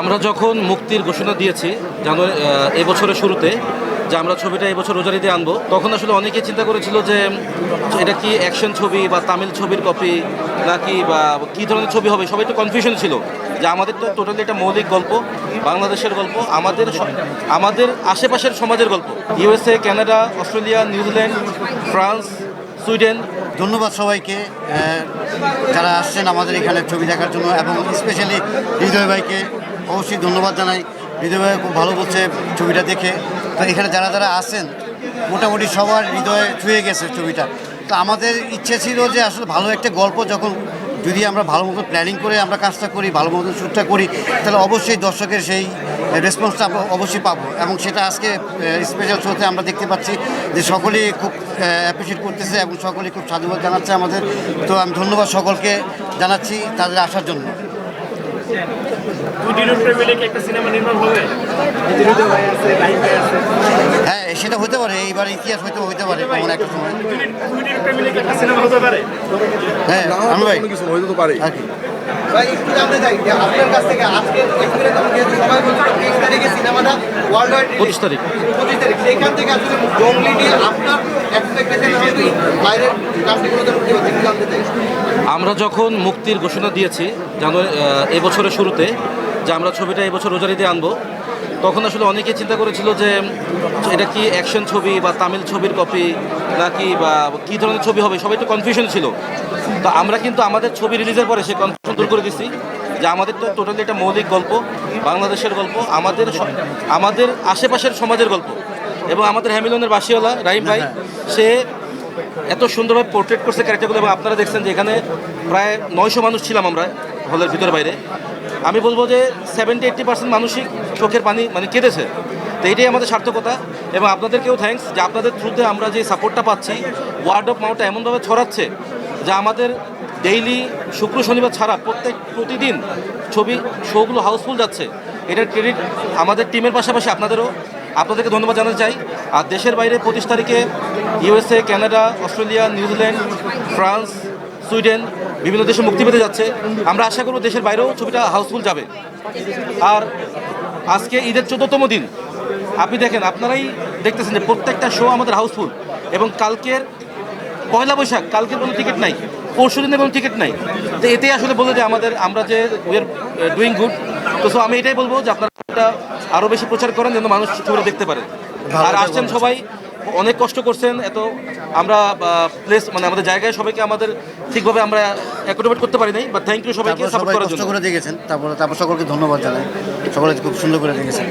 আমরা যখন মুক্তির ঘোষণা দিয়েছি জানুয়ারি আহ, এই বছরের শুরুতে যে আমরা ছবিটা এবছর বছর রোজারিতে আনব তখন আসলে অনেকে চিন্তা করেছিল যে এটা কি অ্যাকশন ছবি বা তামিল ছবির কপি নাকি বা কী ধরনের ছবি হবে সবাই একটু কনফিউশন ছিল। যে আমাদের তো টোটালি একটা মৌলিক গল্প বাংলাদেশের গল্প আমাদের আমাদের আশেপাশের সমাজের গল্প। USA Canada Australia New Zealand France Sweden ধন্যবাদ সবাইকে যারা আসছেন আমাদের এখানে ছবি দেখার জন্য এবং স্পেশালি হৃদয় ভাইকে। অবশ্যই ধন্যবাদ জানাই। হৃদয় খুব ভালো বলছে ছবিটা দেখে। তো এখানে যারা যারা আসেন মোটামুটি সবার হৃদয়ে ছুঁয়ে গেছে ছবিটা। তো আমাদের ইচ্ছে ছিল যে আসলে ভালো একটা গল্প যখন যদি আমরা ভালো মতো প্ল্যানিং করে আমরা কাজটা করি, ভালো মতো শ্যুটটা করি, তাহলে অবশ্যই দর্শকের সেই রেসপন্সটা আমরা অবশ্যই পাবো। এবং সেটা আজকে স্পেশাল শোতে আমরা দেখতে পাচ্ছি যে সকলেই খুব অ্যাপ্রিসিয়েট করতেছে এবং সকলেই খুব সাধুবাদ জানাচ্ছে আমাদের। তো আমি ধন্যবাদ সকলকে জানাচ্ছি তাদের আসার জন্য। একটা সিনেমা নির্মাণ হবে? হ্যাঁ সেটা হতে পারে এইবার ইতিহাস হয়তো হতে পারে এমন একটা সময়। একটা সিনেমা হতে পারে? হ্যাঁ আমি ভাই। কিছু হইতে পারে। আর কি। ভাই একটু জানতে চাই যে আপনার কাছ থেকে আজকে সবাই বলছিল তেইশ তারিখে সিনেমাটা ওয়ার্ল্ড ওয়াইড পঁচিশ তারিখ। পঁচিশ তারিখ। সেইখান থেকে আসলে জঙ্গলি নিয়ে আপনার এক্সপেকটেশন হবে আমরা যখন মুক্তির ঘোষণা দিয়েছি জানুয়ারি এবছরের শুরুতে, যে আমরা ছবিটা এবছর রোজারিতে আনব, তখন আসলে অনেকে চিন্তা করেছিল যে এটা কি অ্যাকশন ছবি বা তামিল ছবির কপি নাকি বা কী ধরনের ছবি হবে, সবাই একটু কনফিউশন ছিল। তো আমরা কিন্তু আমাদের ছবি রিলিজের পরে সে কনফিউশন দূর করে দিচ্ছি যে আমাদের তো টোটালি একটা মৌলিক গল্প, বাংলাদেশের গল্প, আমাদের আমাদের আশেপাশের সমাজের গল্প। এবং আমাদের হ্যামিলনের বাসিওয়ালা রাহিম ভাই, সে এত সুন্দরভাবে পোর্ট্রেট করছে ক্যারেক্টারগুলো এবং আপনারা দেখছেন যে এখানে প্রায় নয়শো মানুষ ছিলাম আমরা হলের ভিতর বাইরে। আমি বলব যে সেভেন্টি এইট্টি পার্সেন্ট মানুষই চোখের পানি মানে কেঁদেছে। তো এইটাই আমাদের সার্থকতা এবং আপনাদেরকেও থ্যাঙ্কস যে আপনাদের থ্রুতে আমরা যে সাপোর্টটা পাচ্ছি ওয়ার্ড অফ মাউথটা এমনভাবে ছড়াচ্ছে যে আমাদের ডেইলি শুক্র, শনিবার ছাড়া প্রত্যেক প্রতিদিন ছবি শোগুলো হাউসফুল যাচ্ছে। এটার ক্রেডিট আমাদের টিমের পাশাপাশি আপনাদেরও। আপনাদেরকে ধন্যবাদ জানাতে চাই। আর দেশের বাইরে পঁচিশ তারিখে USA, Canada, Australia, New Zealand, France, Sweden বিভিন্ন দেশে মুক্তি পেতে যাচ্ছে। আমরা আশা করব দেশের বাইরেও ছবিটা হাউসফুল যাবে। আর আজকে ঈদের চোদ্দতম দিন। আপনি দেখেন, আপনারাই দেখতেছেন যে প্রত্যেকটা শো আমাদের হাউসফুল। এবং কালকের পয়লা বৈশাখ, কালকের কোনো টিকিট নাই, পরশু দিনের কোনো টিকিট নাই। তো এতেই আসলে বলে যে আমাদের, আমরা যে উই আর ডুইং গুড তো সো আমি এটাই বলব যে আপনারা এটা আরও বেশি প্রচার করেন যেন মানুষ ছবিটা দেখতে পারে। আর আসছেন সবাই অনেক কষ্ট করছেন এত আমরা প্লেস মানে আমাদের জায়গায় সবাইকে আমাদের ঠিকভাবে আমরা অ্যাকোমোডেট করতে পারি নাই বা থ্যাংক ইউ সবাইকে সাপোর্ট করার জন্য। করে দেখেছেন তারপরে তারপর সকলকে ধন্যবাদ জানাই। সকলে খুব সুন্দর করে দেখেছেন।